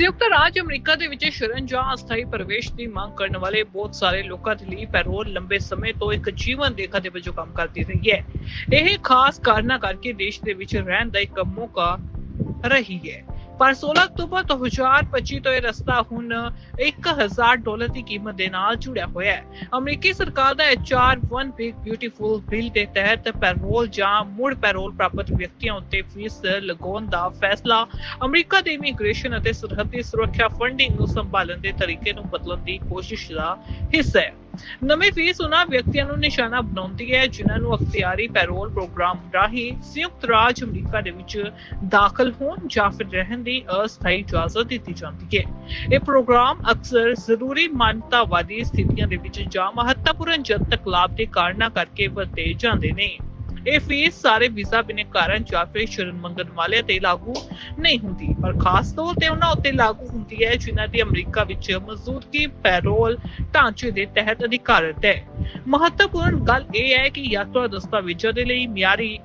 ਸੰਯੁਕਤ ਰਾਜ ਅਮਰੀਕਾ ਦੇ ਵਿੱਚ ਸ਼ਰਨ ਜਾਂ ਅਸਥਾਈ ਪ੍ਰਵੇਸ਼ ਦੀ ਮੰਗ ਕਰਨ ਵਾਲੇ ਬਹੁਤ ਸਾਰੇ ਲੋਕਾਂ ਦੇ ਲਈ ਪੈਰੋਲ ਲੰਬੇ ਸਮੇਂ ਤੋਂ ਇੱਕ ਜੀਵਨ ਰੇਖਾ ਦੇ ਵਜੋਂ ਕੰਮ ਕਰਦੀ ਰਹੀ ਹੈ। ਇਹ ਖਾਸ ਕਾਰਨਾਂ ਕਰਕੇ ਦੇਸ਼ ਦੇ ਵਿੱਚ ਰਹਿਣ ਦਾ ਇੱਕ ਮੌਕਾ ਰਹੀ ਹੈ। ਪਰ 16 ਅਕਤੂਬਰ 2025 ਤੋਂ ਇਹ ਰਸਤਾ ਹੁਣ 1000 ਡਾਲਰ ਦੀ ਕੀਮਤ ਦੇ ਨਾਲ ਜੁੜਿਆ ਹੋਇਆ ਹੈ। ਅਮਰੀਕੀ ਸਰਕਾਰ ਦਾ HR one big beautiful bill ਦੇ ਤਹਿਤ ਪੈਰੋਲ ਜਾਂ ਮੁੜ ਪੈਰੋਲ ਪ੍ਰਾਪਤ ਵਿਅਕਤੀਆਂ ਉੱਤੇ ਫੀਸ ਲਗਾਉਣ ਦਾ ਫੈਸਲਾ ਅਮਰੀਕਾ ਦੇ ਇਮੀਗ੍ਰੇਸ਼ਨ ਅਤੇ ਸਰਹੱਦੀ ਸੁਰੱਖਿਆ ਫੰਡਿੰਗ ਨੂੰ ਸੰਭਾਲਣ ਦੇ ਤਰੀਕੇ ਨੂੰ ਬਦਲਣ ਦੀ ਕੋਸ਼ਿਸ਼ ਦਾ ਹਿੱਸਾ ਹੈ। ਨਵੀਂ ਫੀਸ ਉਹਨਾਂ ਵਿਅਕਤੀਆਂ ਨੂੰ ਨਿਸ਼ਾਨਾ ਬਣਾਉਂਦੀ ਹੈ, ਜਿਨ੍ਹਾਂ ਨੂੰ ਅਖਤਿਆਰੀ ਪੈਰੋਲ ਪ੍ਰੋਗਰਾਮ ਰਾਹੀਂ ਸੰਯੁਕਤ ਰਾਜ ਅਮਰੀਕਾ ਦੇ ਵਿੱਚ ਦਾਖਲ ਹੋਣ ਜਾਂ ਫਿਰ ਰਹਿਣ ਦੀ ਅਸਥਾਈ ਇਜਾਜ਼ਤ ਦਿੱਤੀ ਜਾਂਦੀ ਹੈ। ਇਹ ਪ੍ਰੋਗਰਾਮ ਅਕਸਰ ਜ਼ਰੂਰੀ ਮਾਨਤਾਵਾਦੀ ਸਥਿਤੀਆਂ ਦੇ ਵਿੱਚ ਜਾਂ ਮਹੱਤਵਪੂਰਨ ਜਨਤਕ ਲਾਭ ਦੇ ਕਾਰਨਾਂ ਕਰਕੇ ਵਰਤੇ ਜਾਂਦੇ ਨੇ। ਇਹ ਫੀਸ ਸਾਰੇ ਵੀਜ਼ਾ ਬਿਨੇ ਜਾਂ ਫਿਰ ਸ਼ਰਨ ਮੰਗਣ ਵਾਲਿਆਂ ਤੇ ਲਾਗੂ ਨਹੀਂ ਹੁੰਦੀ। ਪਰ ਖਾਸ ਤੌਰ ਤੇ ਉਹਨਾਂ ਉੱਤੇ ਲਾਗੂ ਹੁੰਦੀ ਹੈ ਜਿਨ੍ਹਾਂ ਦੀ ਅਮਰੀਕਾ ਵਿੱਚ ਮੌਜੂਦਗੀ ਪੈਰੋਲ ਢਾਂਚੇ ਦੇ ਤਹਿਤ ਅਧਿਕਾਰਤ ਹੈ। ਮਹੱਤਵਪੂਰਨ ਗੱਲ ਇਹ ਹੈ ਕਿ ਯਾਤਰਾ ਦਸਤਾਵੇਜ਼ਾਂ ਦੇ ਲਈ ਮਿਆਰੀ